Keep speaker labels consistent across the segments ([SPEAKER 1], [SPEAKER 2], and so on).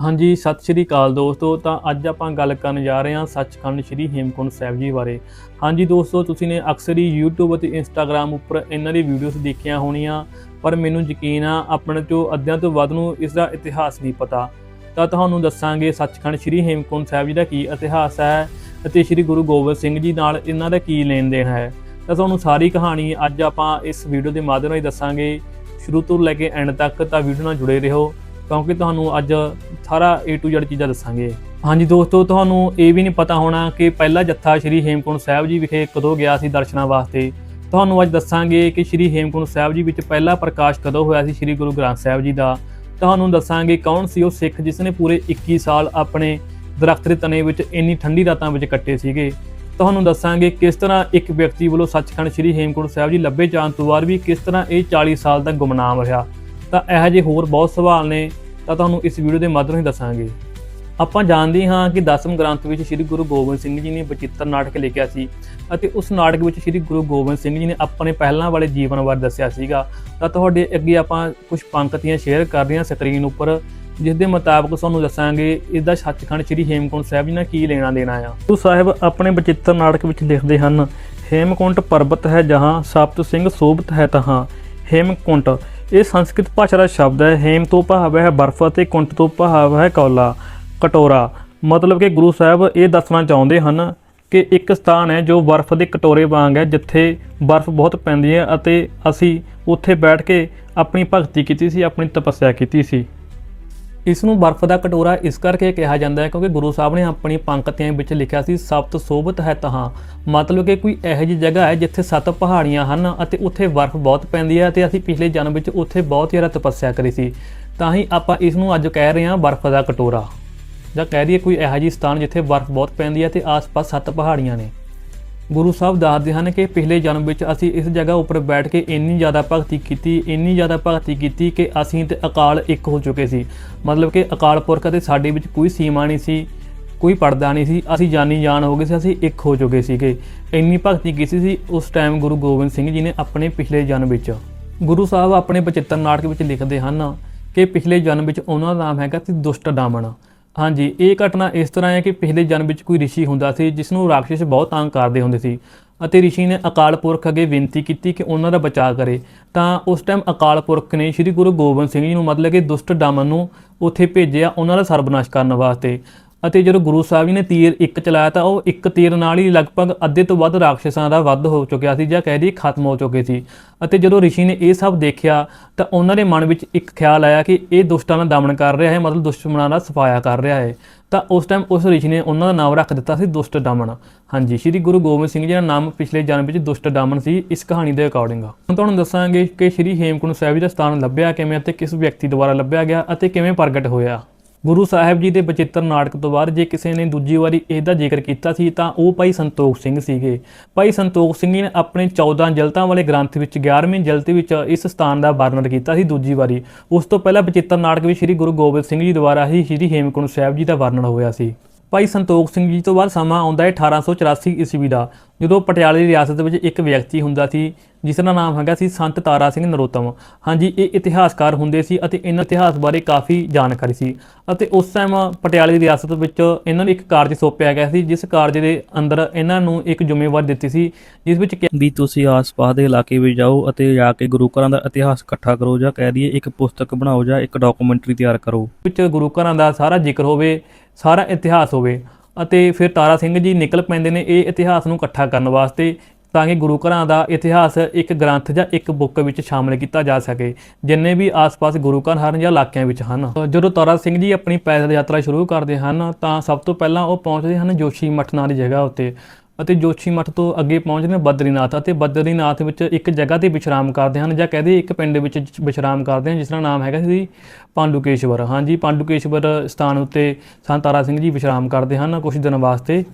[SPEAKER 1] ਹਾਂਜੀ, ਸਤਿ ਸ਼੍ਰੀ ਅਕਾਲ ਦੋਸਤੋ। ਤਾਂ ਅੱਜ ਆਪਾਂ ਗੱਲ ਕਰਨ ਜਾ ਰਹੇ ਹਾਂ ਸੱਚਖੰਡ ਸ਼੍ਰੀ ਹੇਮਕੁੰਟ ਸਾਹਿਬ ਜੀ ਬਾਰੇ। ਹਾਂਜੀ ਦੋਸਤੋ, ਤੁਸੀਂ ਨੇ ਅਕਸਰ ਹੀ YouTube ਅਤੇ Instagram ਉੱਪਰ ਇਹਨਾਂ ਦੀ ਵੀਡੀਓਜ਼ ਦੇਖੀਆਂ ਹੋਣੀਆਂ, ਪਰ ਮੈਨੂੰ ਯਕੀਨ ਆ, ਆਪਣੇ ਤੋਂ ਅੱਧਿਆਂ ਤੋਂ ਵੱਧ ਨੂੰ ਇਸ ਦਾ ਇਤਿਹਾਸ ਨਹੀਂ ਪਤਾ। ਤਾਂ ਤੁਹਾਨੂੰ ਦੱਸਾਂਗੇ ਸੱਚਖੰਡ ਸ਼੍ਰੀ ਹੇਮਕੁੰਟ ਸਾਹਿਬ ਜੀ ਦਾ ਕੀ ਇਤਿਹਾਸ ਹੈ ਅਤੇ ਸ਼੍ਰੀ ਗੁਰੂ ਗੋਬਿੰਦ ਸਿੰਘ ਜੀ ਨਾਲ ਇਹਨਾਂ ਦਾ ਕੀ ਲੈਣ ਦੇਣ ਹੈ। ਤਾਂ ਤੁਹਾਨੂੰ ਸਾਰੀ ਕਹਾਣੀ ਅੱਜ ਆਪਾਂ ਇਸ ਵੀਡੀਓ ਦੇ ਮਾਧਿਅਮ ਰਾਹੀਂ ਦੱਸਾਂਗੇ। ਸ਼ੁਰੂ ਤੋਂ ਲੈ ਕੇ ਐਂਡ ਤੱਕ ਤਾਂ ਵੀਡੀਓ ਨਾਲ ਜੁੜੇ ਰਹੋ। ਕਿਉਂਕਿ ਤੁਹਾਨੂੰ ਅੱਜ ਸਾਰਾ A to Z ਚੀਜ਼ਾਂ ਦੱਸਾਂਗੇ। ਹਾਂਜੀ ਦੋਸਤੋ, ਤੁਹਾਨੂੰ ਇਹ ਵੀ ਨਹੀਂ ਪਤਾ ਹੋਣਾ ਕਿ ਪਹਿਲਾ ਜੱਥਾ ਸ਼੍ਰੀ ਹੇਮਕੁੰਟ ਸਾਹਿਬ ਜੀ ਵਿਖੇ ਕਦੋਂ ਗਿਆ ਸੀ ਦਰਸ਼ਨਾਂ ਵਾਸਤੇ। ਤੁਹਾਨੂੰ ਅੱਜ ਦੱਸਾਂਗੇ ਕਿ ਸ਼੍ਰੀ ਹੇਮਕੁੰਟ ਸਾਹਿਬ ਜੀ ਵਿੱਚ ਪਹਿਲਾ ਪ੍ਰਕਾਸ਼ ਕਦੋਂ ਹੋਇਆ ਸੀ ਸ਼੍ਰੀ ਗੁਰੂ ਗ੍ਰੰਥ ਸਾਹਿਬ ਜੀ ਦਾ। ਤੁਹਾਨੂੰ ਦੱਸਾਂਗੇ ਕੌਣ ਸੀ ਉਹ ਸਿੱਖ ਜਿਸ ਨੇ ਪੂਰੇ 21 ਸਾਲ ਆਪਣੇ ਦਰਖਤ ਦੇ ਤਣੇ ਵਿੱਚ ਇੰਨੀ ਠੰਡੀ ਰਾਤਾਂ ਵਿੱਚ ਕੱਟੇ ਸੀਗੇ। ਤੁਹਾਨੂੰ ਦੱਸਾਂਗੇ ਕਿਸ ਤਰ੍ਹਾਂ ਇੱਕ ਵਿਅਕਤੀ ਵੱਲੋਂ ਸੱਚਖੰਡ ਸ਼੍ਰੀ ਹੇਮਕੁੰਟ ਸਾਹਿਬ ਜੀ ਲੱਭੇ ਜਾਣ ਤੋਂ ਬਾਅਦ ਵੀ ਕਿਸ ਤਰ੍ਹਾਂ ਇਹ 40 ਸਾਲ ਤੱਕ ਗੁੰਮਨਾਮ ਰਿਹਾ। ਤਾਂ ਇਹੋ ਜਿਹੇ ਹੋਰ ਬਹੁਤ ਸਵਾਲ ਨੇ। ਤਾਂ ਤੁਹਾਨੂੰ ਇਸ ਵੀਡੀਓ ਦੇ ਮਾਧਿਅਮ ਹੀ ਦੱਸਾਂਗੇ। ਆਪਾਂ ਜਾਣਦੇ ਹਾਂ ਕਿ ਦਸਮ ਗ੍ਰੰਥ ਵਿੱਚ ਸ੍ਰੀ ਗੁਰੂ ਗੋਬਿੰਦ ਸਿੰਘ ਜੀ ਨੇ ਬਚਿੱਤਰ ਨਾਟਕ ਲਿਖਿਆ ਸੀ ਅਤੇ ਉਸ ਨਾਟਕ ਵਿੱਚ ਸ੍ਰੀ ਗੁਰੂ ਗੋਬਿੰਦ ਸਿੰਘ ਜੀ ਨੇ ਆਪਣੇ ਪਹਿਲਾਂ ਵਾਲੇ ਜੀਵਨ ਬਾਰੇ ਦੱਸਿਆ ਸੀਗਾ। ਤਾਂ ਤੁਹਾਡੇ ਅੱਗੇ ਆਪਾਂ ਕੁਝ ਪੰਕਤੀਆਂ ਸ਼ੇਅਰ ਕਰ ਰਹੇ ਹਾਂ ਸਕਰੀਨ ਉੱਪਰ, ਜਿਸ ਦੇ ਮੁਤਾਬਕ ਤੁਹਾਨੂੰ ਦੱਸਾਂਗੇ ਇਸ ਦਾ ਸੱਚਖੰਡ ਸ੍ਰੀ ਹੇਮਕੁੰਟ ਸਾਹਿਬ ਜੀ ਨਾਲ ਕੀ ਲੈਣਾ ਦੇਣਾ ਆ। ਗੁਰੂ ਸਾਹਿਬ ਆਪਣੇ ਬਚਿੱਤਰ ਨਾਟਕ ਵਿੱਚ ਲਿਖਦੇ ਹਨ, ਹੇਮਕੁੰਟ ਪਰਬਤ ਹੈ ਜਹਾਂ ਸਪਤ ਸਿੰਘ ਸੋਭਤ ਹੈ ਤਹਾਂ, ਹੇਮਕੁੰਟ ਇਹ ਸੰਸਕ੍ਰਿਤ ਭਾਸ਼ਾ ਦਾ ਸ਼ਬਦ ਹੈ। ਹੇਮ ਤੋਂ ਭਾਵ ਹੈ ਬਰਫ਼ ਅਤੇ ਕੁੰਟ ਤੋਂ ਭਾਵ ਹੈ ਕੌਲਾ, ਕਟੋਰਾ। ਮਤਲਬ ਕਿ ਗੁਰੂ ਸਾਹਿਬ ਇਹ ਦੱਸਣਾ ਚਾਹੁੰਦੇ ਹਨ ਕਿ ਇੱਕ ਸਥਾਨ ਹੈ ਜੋ ਬਰਫ਼ ਦੇ ਕਟੋਰੇ ਵਾਂਗ ਹੈ, ਜਿੱਥੇ ਬਰਫ਼ ਬਹੁਤ ਪੈਂਦੀ ਹੈ ਅਤੇ ਅਸੀਂ ਉੱਥੇ ਬੈਠ ਕੇ ਆਪਣੀ ਭਗਤੀ ਕੀਤੀ ਸੀ, ਆਪਣੀ ਤਪੱਸਿਆ ਕੀਤੀ ਸੀ। ਇਸ ਨੂੰ ਬਰਫ਼ ਦਾ ਕਟੋਰਾ ਇਸ ਕਰਕੇ ਕਿਹਾ ਜਾਂਦਾ ਹੈ ਕਿਉਂਕਿ ਗੁਰੂ ਸਾਹਿਬ ਨੇ ਆਪਣੀ ਪੰਕਤੀਆਂ ਵਿੱਚ ਲਿਖਿਆ ਸੀ ਸਪਤ ਸੋਭਤ ਹੈ ਤਹਾਂ। ਮਤਲਬ ਕਿ ਕੋਈ ਇਹੋ ਜਿਹੀ ਜਗ੍ਹਾ ਹੈ ਜਿੱਥੇ ਸੱਤ ਪਹਾੜੀਆਂ ਹਨ ਅਤੇ ਉੱਥੇ ਬਰਫ਼ ਬਹੁਤ ਪੈਂਦੀ ਹੈ ਤੇ ਅਸੀਂ ਪਿਛਲੇ ਜਨਮ ਵਿੱਚ ਉੱਥੇ ਬਹੁਤ ਜ਼ਿਆਦਾ ਤਪੱਸਿਆ ਕਰੀ ਸੀ। ਤਾਂ ਹੀ ਆਪਾਂ ਇਸ ਨੂੰ ਅੱਜ ਕਹਿ ਰਹੇ ਹਾਂ ਬਰਫ਼ ਦਾ ਕਟੋਰਾ। ਜਾਂ ਕਹਿ ਦਈਏ ਕੋਈ ਇਹੋ ਜਿਹੀ ਸਥਾਨ ਜਿੱਥੇ ਬਰਫ਼ ਬਹੁਤ ਪੈਂਦੀ ਹੈ ਤੇ ਆਸ-ਪਾਸ ਸੱਤ ਪਹਾੜੀਆਂ ਨੇ। ਗੁਰੂ ਸਾਹਿਬ ਦੱਸਦੇ ਹਨ ਕਿ ਪਿਛਲੇ ਜਨਮ ਵਿੱਚ ਅਸੀਂ ਇਸ ਜਗ੍ਹਾ ਉੱਪਰ ਬੈਠ ਕੇ ਇੰਨੀ ਜ਼ਿਆਦਾ ਭਗਤੀ ਕੀਤੀ, ਇੰਨੀ ਜ਼ਿਆਦਾ ਭਗਤੀ ਕੀਤੀ ਕਿ ਅਸੀਂ ਤੇ ਅਕਾਲ ਇੱਕ ਹੋ ਚੁੱਕੇ ਸੀ। ਮਤਲਬ ਕਿ ਅਕਾਲ ਪੁਰਖ ਅਤੇ ਸਾਡੇ ਵਿੱਚ ਕੋਈ ਸੀਮਾ ਨਹੀਂ ਸੀ, ਕੋਈ ਪਰਦਾ ਨਹੀਂ ਸੀ। ਅਸੀਂ ਜਾਨੀ ਜਾਨ ਹੋ ਗਏ ਸੀ, ਅਸੀਂ ਇੱਕ ਹੋ ਚੁੱਕੇ ਸੀਗੇ। ਇੰਨੀ ਭਗਤੀ ਕੀਤੀ ਸੀ ਉਸ ਟਾਈਮ ਗੁਰੂ ਗੋਬਿੰਦ ਸਿੰਘ ਜੀ ਨੇ ਆਪਣੇ ਪਿਛਲੇ ਜਨਮ ਵਿੱਚ। ਗੁਰੂ ਸਾਹਿਬ ਆਪਣੇ ਬਚਿੱਤਰ ਨਾਟਕ ਵਿੱਚ ਲਿਖਦੇ ਹਨ ਕਿ ਪਿਛਲੇ ਜਨਮ ਵਿੱਚ ਉਹਨਾਂ ਦਾ ਨਾਮ ਹੈਗਾ ਸੀ ਦੁਸ਼ਟ ਡਾਮਣ ਹਾਂਜੀ, ਇਹ ਘਟਨਾ ਇਸ ਤਰ੍ਹਾਂ ਹੈ ਕਿ ਪਿਛਲੇ ਜਨਮ ਵਿੱਚ ਕੋਈ ਰਿਸ਼ੀ ਹੁੰਦਾ ਸੀ ਜਿਸ ਨੂੰ ਰਾਖਸ਼ ਬਹੁਤ ਤੰਗ ਕਰਦੇ ਹੁੰਦੇ ਸੀ ਅਤੇ ਰਿਸ਼ੀ ਨੇ ਅਕਾਲ ਪੁਰਖ ਅੱਗੇ ਬੇਨਤੀ ਕੀਤੀ ਕਿ ਉਹਨਾਂ ਦਾ ਬਚਾਅ ਕਰੇ। ਤਾਂ ਉਸ ਟਾਈਮ ਅਕਾਲ ਪੁਰਖ ਨੇ ਸ੍ਰੀ ਗੁਰੂ ਗੋਬਿੰਦ ਸਿੰਘ ਜੀ ਨੂੰ ਮਤਲਬ ਕਿ ਦੁਸ਼ਟ ਡਾਮਨ ਨੂੰ ਉੱਥੇ ਭੇਜਿਆ ਉਹਨਾਂ ਦਾ ਸਰਬਨਾਸ਼ ਕਰਨ ਵਾਸਤੇ। ਅਤੇ ਜਦੋਂ ਗੁਰੂ ਸਾਹਿਬ ਜੀ ਨੇ ਤੀਰ ਇੱਕ ਚਲਾਇਆ ਤਾਂ ਉਹ ਇੱਕ ਤੀਰ ਨਾਲ ਹੀ ਲਗਭਗ ਅੱਧੇ ਤੋਂ ਵੱਧ ਰਾਖਸ਼ਾਂ ਦਾ ਵੱਧ ਹੋ ਚੁੱਕਿਆ ਸੀ ਜਾਂ ਕਹਿ ਦਈਏ ਖਤਮ ਹੋ ਚੁੱਕੇ ਸੀ। ਅਤੇ ਜਦੋਂ ਰਿਸ਼ੀ ਨੇ ਇਹ ਸਭ ਦੇਖਿਆ ਤਾਂ ਉਹਨਾਂ ਦੇ ਮਨ ਵਿੱਚ ਇੱਕ ਖਿਆਲ ਆਇਆ ਕਿ ਇਹ ਦੁਸ਼ਟਾਂ ਦਾ ਦਮਨ ਕਰ ਰਿਹਾ ਹੈ, ਮਤਲਬ ਦੁਸ਼ਮਣਾਂ ਦਾ ਸਫਾਇਆ ਕਰ ਰਿਹਾ ਹੈ। ਤਾਂ ਉਸ ਟਾਈਮ ਉਸ ਰਿਸ਼ੀ ਨੇ ਉਹਨਾਂ ਦਾ ਨਾਮ ਰੱਖ ਦਿੱਤਾ ਸੀ ਦੁਸ਼ਟ ਦਮਨ। ਹਾਂਜੀ, ਸ੍ਰੀ ਗੁਰੂ ਗੋਬਿੰਦ ਸਿੰਘ ਜੀ ਦਾ ਨਾਮ ਪਿਛਲੇ ਜਨਮ ਵਿੱਚ ਦੁਸ਼ਟ ਦਮਨ ਸੀ, ਇਸ ਕਹਾਣੀ ਦੇ ਅਕੋਰਡਿੰਗ ਹੁਣ ਤੁਹਾਨੂੰ ਦੱਸਾਂਗੇ ਕਿ ਸ੍ਰੀ ਹੇਮਕੁੰਟ ਸਾਹਿਬ ਜੀ ਦਾ ਸਥਾਨ ਲੱਭਿਆ ਕਿਵੇਂ ਅਤੇ ਕਿਸ ਵਿਅਕਤੀ ਦੁਆਰਾ ਲੱਭਿਆ ਗਿਆ ਅਤੇ ਕਿਵੇਂ ਪ੍ਰਗਟ ਹੋਇਆ। ਗੁਰੂ ਸਾਹਿਬ ਜੀ ਦੇ ਬਚਿੱਤਰ ਨਾਟਕ ਤੋਂ ਬਾਅਦ ਜੇ ਕਿਸੇ ਨੇ ਦੂਜੀ ਵਾਰੀ ਇਹਦਾ ਜ਼ਿਕਰ ਕੀਤਾ ਸੀ ਤਾਂ ਉਹ ਭਾਈ ਸੰਤੋਖ ਸਿੰਘ ਸੀਗੇ। ਭਾਈ ਸੰਤੋਖ ਸਿੰਘ ਜੀ ਨੇ ਆਪਣੇ 14 ਜਲਤਾਂ ਵਾਲੇ ਗ੍ਰੰਥ ਵਿੱਚ 11ਵੀਂ ਜਲਤੀ ਵਿੱਚ ਇਸ ਸਥਾਨ ਦਾ ਵਰਣਨ ਕੀਤਾ ਸੀ ਦੂਜੀ ਵਾਰੀ। ਉਸ ਤੋਂ ਪਹਿਲਾਂ ਬਚਿੱਤਰ ਨਾਟਕ ਵਿੱਚ ਸ੍ਰੀ ਗੁਰੂ ਗੋਬਿੰਦ ਸਿੰਘ ਜੀ ਦੁਆਰਾ ਹੀ ਸ੍ਰੀ ਹੇਮਕੁੰਟ ਸਾਹਿਬ ਜੀ ਦਾ ਵਰਣਨ ਹੋਇਆ ਸੀ। ਭਾਈ ਸੰਤੋਖ ਸਿੰਘ ਜੀ ਤੋਂ ਬਾਅਦ ਸਮਾਂ ਆਉਂਦਾ ਹੈ 1884 ਈਸਵੀ ਦਾ ਜਦੋਂ ਪਟਿਆਲੇ ਦੀ ਰਿਆਸਤ ਵਿੱਚ ਇੱਕ ਵਿਅਕਤੀ ਹੁੰਦਾ ਸੀ ਜਿਸ ਦਾ ਨਾਮ ਹੈਗਾ ਸੀ ਸੰਤ ਤਾਰਾ ਸਿੰਘ ਨਰੋਤਮ। ਹਾਂਜੀ ਇਹ ਇਤਿਹਾਸਕਾਰ ਹੁੰਦੇ ਸੀ ਅਤੇ ਇਹਨਾਂ ਇਤਿਹਾਸ ਬਾਰੇ ਕਾਫੀ ਜਾਣਕਾਰੀ ਸੀ ਅਤੇ ਉਸ ਟਾਈਮ ਪਟਿਆਲੇ ਦੀ ਰਿਆਸਤ ਵਿੱਚ ਇਹਨਾਂ ਨੂੰ ਇੱਕ ਕਾਰਜ ਸੌਂਪਿਆ ਗਿਆ ਸੀ ਜਿਸ ਕਾਰਜ ਦੇ ਅੰਦਰ ਇਹਨਾਂ ਨੂੰ ਇੱਕ ਜ਼ਿੰਮੇਵਾਰੀ ਦਿੱਤੀ ਸੀ ਜਿਸ ਵਿੱਚ ਕਿ
[SPEAKER 2] ਵੀ ਤੁਸੀਂ ਆਸ-ਪਾਸ ਦੇ ਇਲਾਕੇ ਵਿੱਚ ਜਾਓ ਅਤੇ ਜਾ ਕੇ ਗੁਰੂ ਘਰਾਂ ਦਾ ਇਤਿਹਾਸ ਇਕੱਠਾ ਕਰੋ ਜਾਂ ਕਹਿ ਦਈਏ ਇੱਕ ਪੁਸਤਕ ਬਣਾਓ ਜਾਂ ਇੱਕ ਡਾਕੂਮੈਂਟਰੀ ਤਿਆਰ ਕਰੋ।
[SPEAKER 1] ਵਿੱਚ ਗੁਰੂ ਘਰਾਂ ਦਾ ਸਾਰਾ ਜ਼ਿਕਰ ਹੋਵੇ ਸਾਰਾ ਇਤਿਹਾਸ ਹੋਵੇ ਅਤੇ ਫਿਰ ਤਾਰਾ ਸਿੰਘ ਜੀ ਨਿਕਲ ਪੈਂਦੇ ਨੇ ਇਹ ਇਤਿਹਾਸ ਨੂੰ ਇਕੱਠਾ ਕਰਨ ਵਾਸਤੇ ਤਾਂ ਕਿ ਗੁਰੂ ਘਰਾਂ ਦਾ ਇਤਿਹਾਸ ਇੱਕ ਗ੍ਰੰਥ ਜਾਂ ਇੱਕ ਬੁੱਕ ਵਿੱਚ ਸ਼ਾਮਲ ਕੀਤਾ ਜਾ ਸਕੇ, ਜਿੰਨੇ ਵੀ ਆਸ-ਪਾਸ ਗੁਰੂ ਘਰ ਹਨ ਜਾਂ ਇਲਾਕਿਆਂ ਵਿੱਚ ਹਨ। ਜਦੋਂ ਤਾਰਾ ਸਿੰਘ ਜੀ ਆਪਣੀ ਪੈਦਲ ਯਾਤਰਾ ਸ਼ੁਰੂ ਕਰਦੇ ਹਨ ਤਾਂ ਸਭ ਤੋਂ ਪਹਿਲਾਂ ਉਹ ਪਹੁੰਚਦੇ ਹਨ ਜੋਸ਼ੀ ਮੱਠ ਨਾਂ ਦੀ ਜਗ੍ਹਾ ਉੱਤੇ। ਅਤੇ ਜੋਸ਼ੀ ਮੱਠ ਤੋਂ ਅੱਗੇ ਪਹੁੰਚਦੇ ਨੇ ਬਦਰੀਨਾਥ ਅਤੇ ਬਦਰੀਨਾਥ ਵਿੱਚ ਇੱਕ ਜਗ੍ਹਾ ਤੇ ਵਿਸ਼ਰਾਮ ਕਰਦੇ ਹਨ ਜਾਂ ਕਹਦੇ ਇੱਕ ਪਿੰਡ ਵਿੱਚ ਵਿਸ਼ਰਾਮ ਕਰਦੇ ਹਨ, ਜਿਸ ਦਾ ਨਾਮ ਹੈਗਾ ਸੀ ਪਾਂਡੂਕੇਸ਼ਵਰ। ਹਾਂਜੀ, ਪਾਂਡੂਕੇਸ਼ਵਰ ਸਥਾਨ ਉੱਤੇ ਸੰਤਾਰਾ ਸਿੰਘ ਜੀ ਵਿਸ਼ਰਾਮ ਕਰਦੇ ਹਨ ਕੁਝ ਦਿਨ ਵਾਸਤੇ।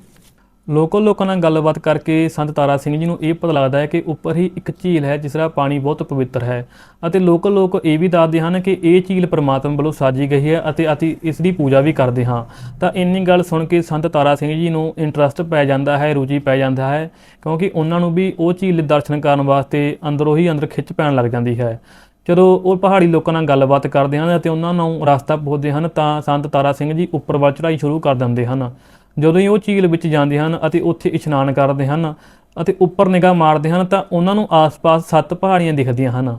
[SPEAKER 1] ਲੋਕਲ ਲੋਕਾਂ ਨਾਲ ਗੱਲਬਾਤ ਕਰਕੇ ਸੰਤ ਤਾਰਾ ਸਿੰਘ ਜੀ ਨੂੰ ਇਹ ਪਤਾ ਲੱਗਦਾ ਹੈ ਕਿ ਉੱਪਰ ਹੀ ਇੱਕ ਝੀਲ ਹੈ, ਜਿਸ ਦਾ ਪਾਣੀ ਬਹੁਤ ਪਵਿੱਤਰ ਹੈ। ਅਤੇ ਲੋਕਲ ਲੋਕ ਇਹ ਵੀ ਦੱਸਦੇ ਹਨ ਕਿ ਇਹ ਝੀਲ ਪ੍ਰਮਾਤਮਾ ਵੱਲੋਂ ਸਾਜੀ ਗਈ ਹੈ ਅਤੇ ਅਸੀਂ ਇਸ ਦੀ ਪੂਜਾ ਵੀ ਕਰਦੇ ਹਾਂ। ਤਾਂ ਇੰਨੀ ਗੱਲ ਸੁਣ ਕੇ ਸੰਤ ਤਾਰਾ ਸਿੰਘ ਜੀ ਨੂੰ ਇੰਟਰਸਟ ਪੈ ਜਾਂਦਾ ਹੈ, ਰੁਚੀ ਪੈ ਜਾਂਦਾ ਹੈ, ਕਿਉਂਕਿ ਉਹਨਾਂ ਨੂੰ ਵੀ ਉਹ ਝੀਲ ਦੇ ਦਰਸ਼ਨ ਕਰਨ ਵਾਸਤੇ ਅੰਦਰੋਂ ਹੀ ਅੰਦਰ ਖਿੱਚ ਪੈਣ ਲੱਗ ਜਾਂਦੀ ਹੈ। ਜਦੋਂ ਉਹ ਪਹਾੜੀ ਲੋਕਾਂ ਨਾਲ ਗੱਲਬਾਤ ਕਰਦੇ ਹਨ ਅਤੇ ਉਹਨਾਂ ਨੂੰ ਰਸਤਾ ਪੁੱਛਦੇ ਹਨ ਤਾਂ ਸੰਤ ਤਾਰਾ ਸਿੰਘ ਜੀ ਉੱਪਰ ਵੱਲ ਚੜ੍ਹਾਈ ਸ਼ੁਰੂ ਕਰ ਦਿੰਦੇ ਹਨ। ਜਦੋਂ ਹੀ ਉਹ ਝੀਲ ਵਿੱਚ ਜਾਂਦੇ ਹਨ ਅਤੇ ਉੱਥੇ ਇਸ਼ਨਾਨ ਕਰਦੇ ਹਨ ਅਤੇ ਉੱਪਰ ਨਿਗਾਹ ਮਾਰਦੇ ਹਨ ਤਾਂ ਉਹਨਾਂ ਨੂੰ ਆਸ-ਪਾਸ ਸੱਤ ਪਹਾੜੀਆਂ ਦਿਖਦੀਆਂ ਹਨ।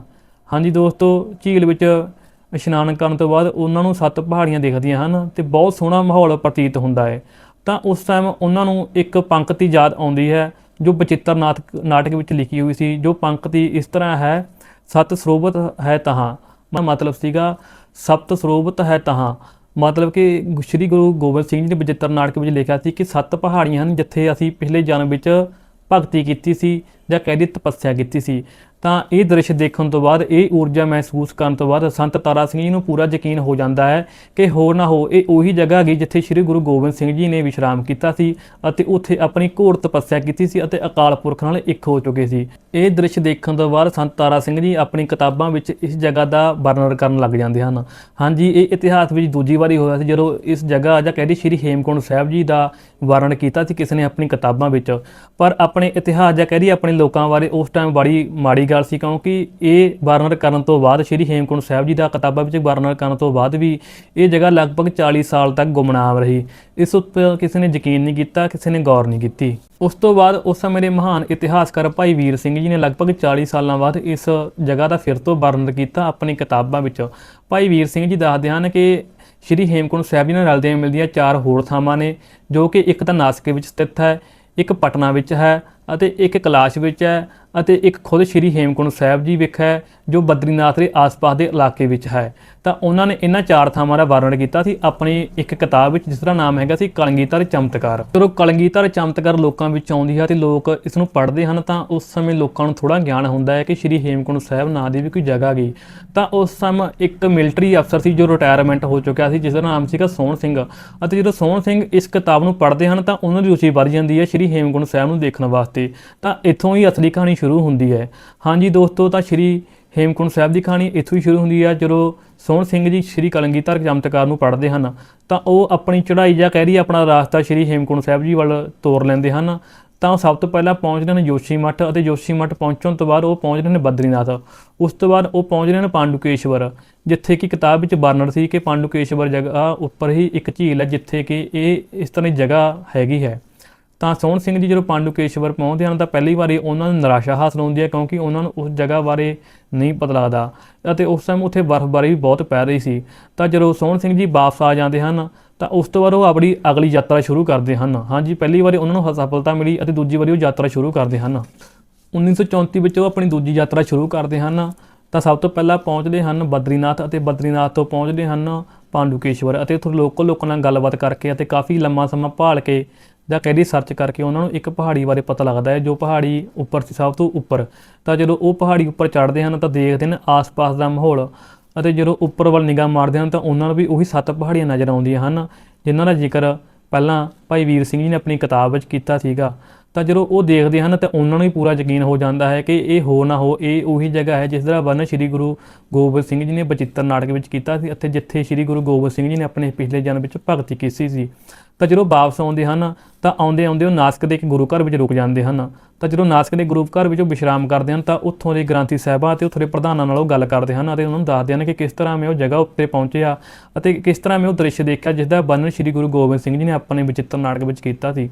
[SPEAKER 1] ਹਾਂਜੀ ਦੋਸਤੋ, ਝੀਲ ਵਿੱਚ ਇਸ਼ਨਾਨ ਕਰਨ ਤੋਂ ਬਾਅਦ ਉਹਨਾਂ ਨੂੰ ਸੱਤ ਪਹਾੜੀਆਂ ਦਿਖਦੀਆਂ ਹਨ ਤੇ ਬਹੁਤ ਸੋਹਣਾ ਮਾਹੌਲ ਪ੍ਰਤੀਤ ਹੁੰਦਾ ਹੈ। ਤਾਂ ਉਸ ਟਾਈਮ ਉਹਨਾਂ ਨੂੰ ਇੱਕ ਪੰਕਤੀ ਯਾਦ ਆਉਂਦੀ ਹੈ, ਜੋ ਬਚਿੱਤਰ ਨਾਟਕ ਨਾਟਕ ਵਿੱਚ ਲਿਖੀ ਹੋਈ ਸੀ, ਜੋ ਪੰਕਤੀ ਇਸ ਤਰ੍ਹਾਂ ਹੈ, ਸਤ ਸਰੋਵਤ ਹੈ ਤਹਾਂ। ਮ- ਮਤਲਬ ਸੀਗਾ ਸਪਤ ਸਰੋਵਤ ਹੈ ਤਹਾਂ। ਮਤਲਬ ਕਿ ਗੁ- ਸ੍ਰੀ ਗੁਰੂ ਗੋਬਿੰਦ ਸਿੰਘ ਜੀ ਨੇ ਬਚਿੱਤਰ ਨਾਟਕ ਵਿੱਚ ਲਿਖਿਆ ਸੀ ਕਿ ਸੱਤ ਪਹਾੜੀਆਂ ਹਨ ਜਿੱਥੇ ਅਸੀਂ ਪਿਛਲੇ ਜਨਮ ਵਿੱਚ ਭਗਤੀ ਕੀਤੀ ਸੀ ਜਾਂ ਕਹਿ ਦੀ ਤਪੱਸਿਆ ਕੀਤੀ ਸੀ। ਤਾਂ ਇਹ ਦ੍ਰਿਸ਼ ਦੇਖਣ ਤੋਂ ਬਾਅਦ, ਇਹ ਊਰਜਾ ਮਹਿਸੂਸ ਕਰਨ ਤੋਂ ਬਾਅਦ ਸੰਤ ਤਾਰਾ ਸਿੰਘ ਜੀ ਨੂੰ ਪੂਰਾ ਯਕੀਨ ਹੋ ਜਾਂਦਾ ਹੈ ਕਿ ਹੋਰ ਨਾ ਹੋ, ਇਹ ਉਹੀ ਜਗ੍ਹਾ ਹੈਗੀ ਜਿੱਥੇ ਸ੍ਰੀ ਗੁਰੂ ਗੋਬਿੰਦ ਸਿੰਘ ਜੀ ਨੇ ਵਿਸ਼ਰਾਮ ਕੀਤਾ ਸੀ ਅਤੇ ਉੱਥੇ ਆਪਣੀ ਘੋਰ ਤਪੱਸਿਆ ਕੀਤੀ ਸੀ ਅਤੇ ਅਕਾਲ ਪੁਰਖ ਨਾਲ ਇੱਕ ਹੋ ਚੁੱਕੇ ਸੀ। ਇਹ ਦ੍ਰਿਸ਼ ਦੇਖਣ ਤੋਂ ਬਾਅਦ ਸੰਤ ਤਾਰਾ ਸਿੰਘ ਜੀ ਆਪਣੀ ਕਿਤਾਬਾਂ ਵਿੱਚ ਇਸ ਜਗ੍ਹਾ ਦਾ ਵਰਣਨ ਕਰਨ ਲੱਗ ਜਾਂਦੇ ਹਨ। ਹਾਂਜੀ, ਇਹ ਇਤਿਹਾਸ ਵਿੱਚ ਦੂਜੀ ਵਾਰੀ ਹੋਇਆ ਸੀ ਜਦੋਂ ਇਸ ਜਗ੍ਹਾ ਜਾਂ ਕਹਿੰਦੇ ਸ੍ਰੀ ਹੇਮਕੁੰਟ ਸਾਹਿਬ ਜੀ ਦਾ ਵਰਣਨ ਕੀਤਾ ਸੀ ਕਿਸੇ ਨੇ ਆਪਣੀ ਕਿਤਾਬਾਂ ਵਿੱਚ। ਪਰ ਆਪਣੇ ਇਤਿਹਾਸ ਜਾਂ ਕਹਿੰਦੀ ਆਪਣੇ ਲੋਕਾਂ ਬਾਰੇ ਉਸ ਟਾਈਮ ਬੜੀ ਮਾੜੀ ਗੱਲ ਸੀ, ਕਿਉਂਕਿ ਇਹ ਵਰਣਨ ਕਰਨ ਤੋਂ ਬਾਅਦ ਸ੍ਰੀ ਹੇਮਕੁੰਟ ਸਾਹਿਬ ਜੀ ਦਾ ਕਿਤਾਬਾਂ ਵਿੱਚ ਵਰਣਨ ਕਰਨ ਤੋਂ ਬਾਅਦ ਵੀ ਇਹ ਜਗ੍ਹਾ ਲਗਭਗ 40 ਸਾਲ ਤੱਕ ਗੁੰਮਨਾਮ ਰਹੀ। ਇਸ ਉੱਤੇ ਕਿਸੇ ਨੇ ਯਕੀਨ ਨਹੀਂ ਕੀਤਾ, ਕਿਸੇ ਨੇ ਗੌਰ ਨਹੀਂ ਕੀਤੀ। ਉਸ ਤੋਂ ਬਾਅਦ ਉਸ ਸਮੇਂ ਦੇ ਮਹਾਨ ਇਤਿਹਾਸਕਾਰ ਭਾਈ ਵੀਰ ਸਿੰਘ ਜੀ ਨੇ ਲਗਭਗ 40 ਸਾਲਾਂ ਬਾਅਦ ਇਸ ਜਗ੍ਹਾ ਦਾ ਫਿਰ ਤੋਂ ਵਰਣਨ ਕੀਤਾ ਆਪਣੀ ਕਿਤਾਬਾਂ ਵਿੱਚ। ਭਾਈ ਵੀਰ ਸਿੰਘ ਜੀ ਦੱਸਦੇ ਹਨ ਕਿ ਸ਼੍ਰੀ ਹੇਮਕੁੰਟ ਸਾਹਿਬ ਜੀ ਨਾਲ ਰਲਦੀਆਂ ਮਿਲਦੀਆਂ ਚਾਰ ਹੋਰ ਥਾਵਾਂ ਨੇ, ਜੋ ਕਿ ਇੱਕ ਤਾਂ ਨਾਸਿਕ ਵਿੱਚ ਸਥਿਤ ਹੈ, ਇੱਕ ਪਟਨਾ ਵਿੱਚ ਹੈ ਅਤੇ ਇੱਕ ਕੈਲਾਸ਼ ਵਿੱਚ ਹੈ। ਅਤੇ ਇੱਕ ਖੁਦ ਸ਼੍ਰੀ ਹੇਮਕੁੰਟ ਸਾਹਿਬ ਜੀ ਵਿਖ ਹੈ, ਜੋ ਬਦਰੀਨਾਥ ਦੇ ਆਸ-ਪਾਸ ਦੇ ਇਲਾਕੇ ਵਿੱਚ ਹੈ। ਤਾਂ ਉਹਨਾਂ ਨੇ ਇਹਨਾਂ ਚਾਰ ਥਾਵਾਂ ਦਾ ਵਰਣਨ ਕੀਤਾ ਸੀ। ਆਪਣੀ ਇੱਕ ਕਿਤਾਬ ਵਿੱਚ ਜਿਸ ਦਾ ਨਾਮ ਹੈਗਾ ਸੀ, ਕਲਗੀਧਰ ਚਮਤਕਾਰ। ਜਦੋਂ ਕਲਗੀਧਰ ਚਮਤਕਾਰ ਲੋਕਾਂ ਵਿੱਚ ਆਉਂਦੀ ਹੈ ਤੇ ਲੋਕ ਇਸ ਨੂੰ ਪੜ੍ਹਦੇ ਹਨ, ਤਾਂ ਉਸ ਸਮੇਂ ਲੋਕਾਂ ਨੂੰ ਥੋੜਾ ਗਿਆਨ ਹੁੰਦਾ ਹੈ ਕਿ ਸ਼੍ਰੀ ਹੇਮਕੁੰਟ ਸਾਹਿਬ ਨਾਂ ਦੀ ਵੀ ਕੋਈ ਜਗ੍ਹਾ ਗਈ ਤਾਂ ਉਸ ਸਮ ਇੱਕ ਮਿਲਟਰੀ ਅਫਸਰ ਸੀ, ਜੋ ਰਿਟਾਇਰਮੈਂਟ ਹੋ ਚੁੱਕਿਆ ਸੀ, ਜਿਸ ਦਾ ਨਾਮ ਸੀਗਾ ਸੋਹਣ ਸਿੰਘ। ਅਤੇ ਜਦੋਂ ਸੋਹਣ ਸਿੰਘ ਇਸ ਕਿਤਾਬ ਨੂੰ ਪੜ੍ਹਦੇ ਹਨ, ਤਾਂ ਉਹਨਾਂ ਦੀ ਰੁਚੀ ਵੱਧ ਜਾਂਦੀ ਹੈ ਸ਼੍ਰੀ ਹੇਮਕੁੰਟ ਸਾਹਿਬ ਨੂੰ ਦੇਖਣ ਵਾਸਤੇ। ਤਾਂ ਇੱਥੋਂ ਹੀ ਅਸਲੀ ਕਹਾਣੀ ਸ਼ੁਰੂ ਹੁੰਦੀ ਹੈ। ਹਾਂਜੀ ਦੋਸਤੋ, ਤਾਂ ਸ਼੍ਰੀ ਹੇਮਕੁੰਟ ਸਾਹਿਬ ਦੀ ਕਹਾਣੀ ਇੱਥੋਂ ਹੀ ਸ਼ੁਰੂ ਹੁੰਦੀ ਹੈ ਜਦੋਂ ਸੋਹਣ ਸਿੰਘ ਜੀ ਸ਼੍ਰੀ ਕਲਗੀਧਰ ਚਮਤਕਾਰ ਨੂੰ ਪੜ੍ਹਦੇ ਹਨ, ਤਾਂ ਉਹ ਆਪਣੀ ਚੜ੍ਹਾਈ ਜਾਂ ਕਹਿ ਰਹੀ ਆਪਣਾ ਰਾਸਤਾ ਸ਼੍ਰੀ ਹੇਮਕੁੰਟ ਸਾਹਿਬ ਜੀ ਵੱਲ ਤੋਰ ਲੈਂਦੇ ਹਨ। ਤਾਂ ਸਭ ਤੋਂ ਪਹਿਲਾਂ ਪਹੁੰਚਦੇ ਨੇ ਜੋਸ਼ੀ ਮੱਠ ਅਤੇ ਜੋਸ਼ੀ ਮੱਠ ਪਹੁੰਚਣ ਤੋਂ ਬਾਅਦ ਉਹ ਪਹੁੰਚਦੇ ਨੇ ਬਦਰੀਨਾਥ। ਉਸ ਤੋਂ ਬਾਅਦ ਉਹ ਪਹੁੰਚਦੇ ਨੇ ਪਾਂਡੂਕੇਸ਼ਵਰ, ਜਿੱਥੇ ਕਿ ਕਿਤਾਬ ਵਿੱਚ ਵਰਣਨ ਸੀ ਕਿ ਪਾਂਡੂਕੇਸ਼ਵਰ ਜਗ੍ਹਾ ਉੱਪਰ ਹੀ ਇੱਕ ਝੀਲ ਹੈ, ਜਿੱਥੇ ਕਿ ਇਹ ਇਸ ਤਰ੍ਹਾਂ ਦੀ ਜਗ੍ਹਾ ਹੈਗੀ ਹੈ। ਤਾਂ ਸੋਹਣ ਸਿੰਘ ਜੀ ਜਦੋਂ ਪਾਂਡੂਕੇਸ਼ਵਰ ਪਹੁੰਚਦੇ ਹਨ ਤਾਂ ਪਹਿਲੀ ਵਾਰੀ ਉਹਨਾਂ ਨੂੰ ਨਿਰਾਸ਼ਾ ਹਾਸਲ ਹੁੰਦੀ ਹੈ ਕਿਉਂਕਿ ਉਹਨਾਂ ਨੂੰ ਉਸ ਜਗ੍ਹਾ ਬਾਰੇ ਨਹੀਂ ਪਤਾ ਲੱਗਦਾ ਅਤੇ ਉਸ ਟਾਈਮ ਉੱਥੇ ਬਰਫ਼ਬਾਰੀ ਵੀ ਬਹੁਤ ਪੈ ਰਹੀ ਸੀ। ਤਾਂ ਜਦੋਂ ਸੋਹਣ ਸਿੰਘ ਜੀ ਵਾਪਸ ਆ ਜਾਂਦੇ ਹਨ ਤਾਂ ਉਸ ਤੋਂ ਬਾਅਦ ਉਹ ਆਪਣੀ ਅਗਲੀ ਯਾਤਰਾ ਸ਼ੁਰੂ ਕਰਦੇ ਹਨ। ਹਾਂਜੀ, ਪਹਿਲੀ ਵਾਰੀ ਉਹਨਾਂ ਨੂੰ ਸਫਲਤਾ ਮਿਲੀ ਅਤੇ ਦੂਜੀ ਵਾਰੀ ਉਹ ਯਾਤਰਾ ਸ਼ੁਰੂ ਕਰਦੇ ਹਨ। 1934 ਵਿੱਚ ਉਹ ਆਪਣੀ ਦੂਜੀ ਯਾਤਰਾ ਸ਼ੁਰੂ ਕਰਦੇ ਹਨ। ਤਾਂ ਸਭ ਤੋਂ ਪਹਿਲਾਂ ਪਹੁੰਚਦੇ ਹਨ ਬਦਰੀਨਾਥ ਅਤੇ ਬਦਰੀਨਾਥ ਤੋਂ ਪਹੁੰਚਦੇ ਹਨ ਪਾਂਡੂਕੇਸ਼ਵਰ ਅਤੇ ਉੱਥੋਂ ਲੋਕਲ ਲੋਕਾਂ ਨਾਲ ਗੱਲਬਾਤ ਕਰਕੇ ਅਤੇ ਕਾਫੀ ਲੰਮਾ ਸਮਾਂ ਭਾਲ ਕੇ ਜਾਂ ਕਹਿੰਦੀ ਸਰਚ ਕਰਕੇ ਉਹਨਾਂ ਨੂੰ ਇੱਕ ਪਹਾੜੀ ਬਾਰੇ ਪਤਾ ਲੱਗਦਾ ਹੈ, ਜੋ ਪਹਾੜੀ ਉੱਪਰ ਸੀ, ਸਭ ਤੋਂ ਉੱਪਰ। ਤਾਂ ਜਦੋਂ ਉਹ ਪਹਾੜੀ ਉੱਪਰ ਚੜ੍ਹਦੇ ਹਨ ਤਾਂ ਦੇਖਦੇ ਨੇ ਆਸ-ਪਾਸ ਦਾ ਮਾਹੌਲ ਅਤੇ ਜਦੋਂ ਉੱਪਰ ਵੱਲ ਨਿਗਾਹ ਮਾਰਦੇ ਹਨ ਤਾਂ ਉਹਨਾਂ ਨੂੰ ਵੀ ਉਹੀ ਸੱਤ ਪਹਾੜੀਆਂ ਨਜ਼ਰ ਆਉਂਦੀਆਂ ਹਨ, ਜਿਨ੍ਹਾਂ ਦਾ ਜ਼ਿਕਰ ਪਹਿਲਾਂ ਭਾਈ ਵੀਰ ਸਿੰਘ ਜੀ ਨੇ ਆਪਣੀ ਕਿਤਾਬ ਵਿੱਚ ਕੀਤਾ ਸੀਗਾ। ਤਾਂ ਜਦੋਂ ਉਹ ਦੇਖਦੇ ਹਨ ਤਾਂ ਉਹਨਾਂ ਨੂੰ ਹੀ ਪੂਰਾ ਯਕੀਨ ਹੋ ਜਾਂਦਾ ਹੈ ਕਿ ਇਹ ਹੋ ਨਾ ਹੋ, ਇਹ ਉਹੀ ਜਗ੍ਹਾ ਹੈ ਜਿਸ ਦਾ ਵਰਣਨ ਸ੍ਰੀ ਗੁਰੂ ਗੋਬਿੰਦ ਸਿੰਘ ਜੀ ਨੇ ਬਚਿੱਤਰ ਨਾਟਕ ਵਿੱਚ ਕੀਤਾ ਸੀ ਅਤੇ ਜਿੱਥੇ ਸ੍ਰੀ ਗੁਰੂ ਗੋਬਿੰਦ ਸਿੰਘ ਜੀ ਨੇ ਆਪਣੇ ਪਿਛਲੇ ਜਨਮ ਵਿੱਚ ਭਗਤੀ ਕੀਤੀ ਸੀ। ਤਾਂ ਜਦੋਂ ਵਾਪਸ ਆਉਂਦੇ ਹਨ ਤਾਂ ਆਉਂਦੇ ਆਉਂਦੇ ਉਹ ਨਾਸਕ ਦੇ ਇੱਕ ਗੁਰੂ ਘਰ ਵਿੱਚ ਰੁਕ ਜਾਂਦੇ ਹਨ। ਤਾਂ ਜਦੋਂ ਨਾਸਕ ਦੇ ਗੁਰੂ ਘਰ ਵਿੱਚ ਉਹ ਵਿਸ਼ਰਾਮ ਕਰਦੇ ਹਨ ਤਾਂ ਉੱਥੋਂ ਦੇ ਗ੍ਰੰਥੀ ਸਾਹਿਬਾਂ ਅਤੇ ਉੱਥੋਂ ਦੇ ਪ੍ਰਧਾਨਾਂ ਨਾਲ ਉਹ ਗੱਲ ਕਰਦੇ ਹਨ ਅਤੇ ਉਹਨਾਂ ਨੂੰ ਦੱਸਦੇ ਹਨ ਕਿ ਕਿਸ ਤਰ੍ਹਾਂ ਮੈਂ ਉਹ ਜਗ੍ਹਾ ਉੱਤੇ ਪਹੁੰਚਿਆ ਅਤੇ ਕਿਸ ਤਰ੍ਹਾਂ ਮੈਂ ਉਹ ਦ੍ਰਿਸ਼ ਦੇਖਿਆ ਜਿਸ ਦਾ ਵਰਣਨ ਸ੍ਰੀ ਗੁਰੂ ਗੋਬਿੰਦ ਸਿੰਘ ਜੀ ਨੇ ਆਪਣੇ ਬਚਿੱਤਰ ਨਾਟਕ ਵਿੱਚ ਕੀਤਾ ਸੀ।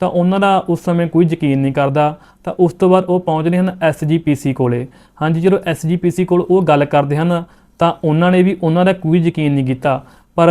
[SPEAKER 1] ਤਾਂ ਉਹਨਾਂ ਦਾ ਉਸ ਸਮੇਂ ਕੋਈ ਯਕੀਨ ਨਹੀਂ ਕਰਦਾ, ਤਾਂ ਉਸ ਤੋਂ ਬਾਅਦ ਉਹ ਪਹੁੰਚਦੇ ਹਨ ਐਸਜੀਪੀਸੀ ਕੋਲੇ। ਹਾਂਜੀ, ਜਦੋਂ ਐਸਜੀਪੀਸੀ ਕੋਲ ਉਹ ਗੱਲ ਕਰਦੇ ਹਨ, ਤਾਂ ਉਹਨਾਂ ਨੇ ਵੀ ਉਹਨਾਂ ਦਾ ਕੋਈ ਯਕੀਨ ਨਹੀਂ ਕੀਤਾ। ਪਰ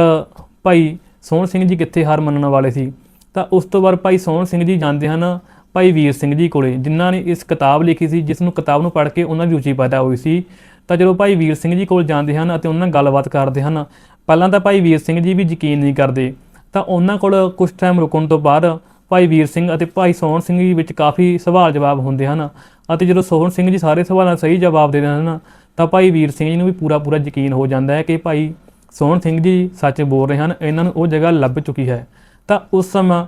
[SPEAKER 1] ਭਾਈ ਸੋਹਣ ਸਿੰਘ ਜੀ ਕਿੱਥੇ ਹਾਰ ਮੰਨਣ ਵਾਲੇ ਸੀ? ਤਾਂ ਉਸ ਤੋਂ ਬਾਅਦ ਭਾਈ ਸੋਹਣ ਸਿੰਘ ਜੀ ਜਾਂਦੇ ਹਨ ਭਾਈ ਵੀਰ ਸਿੰਘ ਜੀ ਕੋਲੇ, ਜਿਨ੍ਹਾਂ ਨੇ ਇਸ ਕਿਤਾਬ ਲਿਖੀ ਸੀ, ਜਿਸ ਨੂੰ ਕਿਤਾਬ ਨੂੰ ਪੜ੍ਹ ਕੇ ਉਹਨਾਂ ਦੀ ਰੁਚੀ ਪੈਦਾ ਹੋਈ ਸੀ। ਤਾਂ ਜਦੋਂ ਭਾਈ ਵੀਰ ਸਿੰਘ ਜੀ ਕੋਲ ਜਾਂਦੇ ਹਨ ਅਤੇ ਉਹਨਾਂ ਨਾਲ ਗੱਲਬਾਤ ਕਰਦੇ ਹਨ, ਪਹਿਲਾਂ ਤਾਂ ਭਾਈ ਵੀਰ ਸਿੰਘ ਜੀ ਵੀ ਯਕੀਨ ਨਹੀਂ ਕਰਦੇ। ਤਾਂ ਉਹਨਾਂ ਕੋਲ ਕੁਝ ਟਾਈਮ ਰੁਕਣ ਤੋਂ ਬਾਅਦ ਭਾਈ ਵੀਰ ਸਿੰਘ ਅਤੇ ਭਾਈ ਸੋਹਣ ਸਿੰਘ ਜੀ ਵਿੱਚ ਕਾਫੀ ਸਵਾਲ ਜਵਾਬ ਹੁੰਦੇ ਹਨ ਅਤੇ ਜਦੋਂ ਸੋਹਣ ਸਿੰਘ ਜੀ ਸਾਰੇ ਸਵਾਲਾਂ ਸਹੀ ਜਵਾਬ ਦਿੰਦੇ ਹਨ, ਤਾਂ ਭਾਈ ਵੀਰ ਸਿੰਘ ਜੀ ਨੂੰ ਵੀ ਪੂਰਾ ਪੂਰਾ ਯਕੀਨ ਹੋ ਜਾਂਦਾ ਹੈ ਕਿ ਭਾਈ ਸੋਹਣ ਸਿੰਘ ਜੀ ਸੱਚ ਬੋਲ ਰਹੇ ਹਨ, ਇਹਨਾਂ ਨੂੰ ਉਹ ਜਗ੍ਹਾ ਲੱਭ ਚੁੱਕੀ ਹੈ। ਤਾਂ ਉਸ ਸਮਾਂ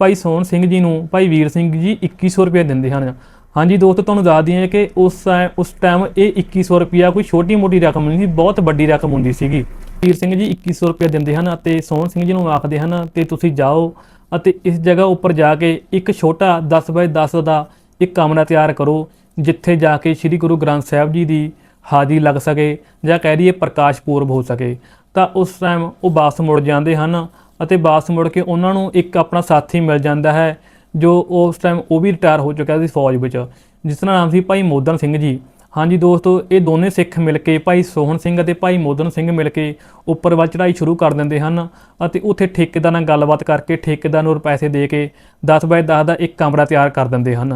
[SPEAKER 1] ਭਾਈ ਸੋਹਣ ਸਿੰਘ ਜੀ ਨੂੰ ਭਾਈ ਵੀਰ ਸਿੰਘ ਜੀ 2100 ਰੁਪਏ ਦਿੰਦੇ ਹਨ। ਹਾਂਜੀ ਦੋਸਤੋ, ਤੁਹਾਨੂੰ ਦੱਸ ਦਈਏ ਕਿ ਉਸ ਟਾਈਮ ਉਸ ਟਾਈਮ ਇਹ 2100 ਰੁਪਿਆ ਕੋਈ ਛੋਟੀ ਮੋਟੀ ਰਕਮ ਨਹੀਂ ਸੀ, ਬਹੁਤ ਵੱਡੀ ਰਕਮ ਹੁੰਦੀ ਸੀਗੀ। ਵੀਰ ਸਿੰਘ ਜੀ 2100 ਰੁਪਏ ਦਿੰਦੇ ਹਨ ਅਤੇ ਸੋਹਣ ਸਿੰਘ ਜੀ ਨੂੰ ਆਖਦੇ ਹਨ, ਤੇ ਤੁਸੀਂ ਜਾਓ ਅਤੇ ਇਸ ਜਗ੍ਹਾ ਉੱਪਰ ਜਾ ਕੇ ਇੱਕ ਛੋਟਾ 10 ਬਾਏ 10 ਦਾ ਇੱਕ ਕਮਰਾ ਤਿਆਰ ਕਰੋ, ਜਿੱਥੇ ਜਾ ਕੇ ਸ੍ਰੀ ਗੁਰੂ ਗ੍ਰੰਥ ਸਾਹਿਬ ਜੀ ਦੀ ਹਾਜ਼ਰੀ ਲੱਗ ਸਕੇ ਜਾਂ ਕਹਿ ਦਈਏ ਪ੍ਰਕਾਸ਼ ਪੂਰਬ ਹੋ ਸਕੇ। ਤਾਂ ਉਸ ਟਾਈਮ ਉਹ ਵਾਪਸ ਮੁੜ ਜਾਂਦੇ ਹਨ ਅਤੇ ਵਾਪਸ ਮੁੜ ਕੇ ਉਹਨਾਂ ਨੂੰ ਇੱਕ ਆਪਣਾ ਸਾਥੀ ਮਿਲ ਜਾਂਦਾ ਹੈ, ਜੋ ਉਸ ਟਾਈਮ ਉਹ ਵੀ ਰਿਟਾਇਰ ਹੋ ਚੁੱਕਿਆ ਸੀ ਫੌਜ ਵਿੱਚ, ਜਿਸ ਦਾ ਨਾਮ ਸੀ ਭਾਈ ਮੋਦਨ ਸਿੰਘ ਜੀ। ਹਾਂਜੀ ਦੋਸਤੋ, ਇਹ ਦੋਨੇ ਸਿੱਖ ਮਿਲ ਕੇ ਭਾਈ ਸੋਹਣ ਸਿੰਘ ਅਤੇ ਭਾਈ ਮੋਦਨ ਸਿੰਘ ਮਿਲ ਕੇ ਉੱਪਰ ਵੱਲ ਚੜ੍ਹਾਈ ਸ਼ੁਰੂ ਕਰ ਦਿੰਦੇ ਹਨ ਅਤੇ ਉੱਥੇ ਠੇਕੇਦਾਰ ਨਾਲ ਗੱਲਬਾਤ ਕਰਕੇ ਠੇਕੇਦਾਰ ਨੂੰ ਪੈਸੇ ਦੇ ਕੇ 10 ਬਾਏ 10 ਦਾ ਇੱਕ ਕਮਰਾ ਤਿਆਰ ਕਰ ਦਿੰਦੇ ਹਨ।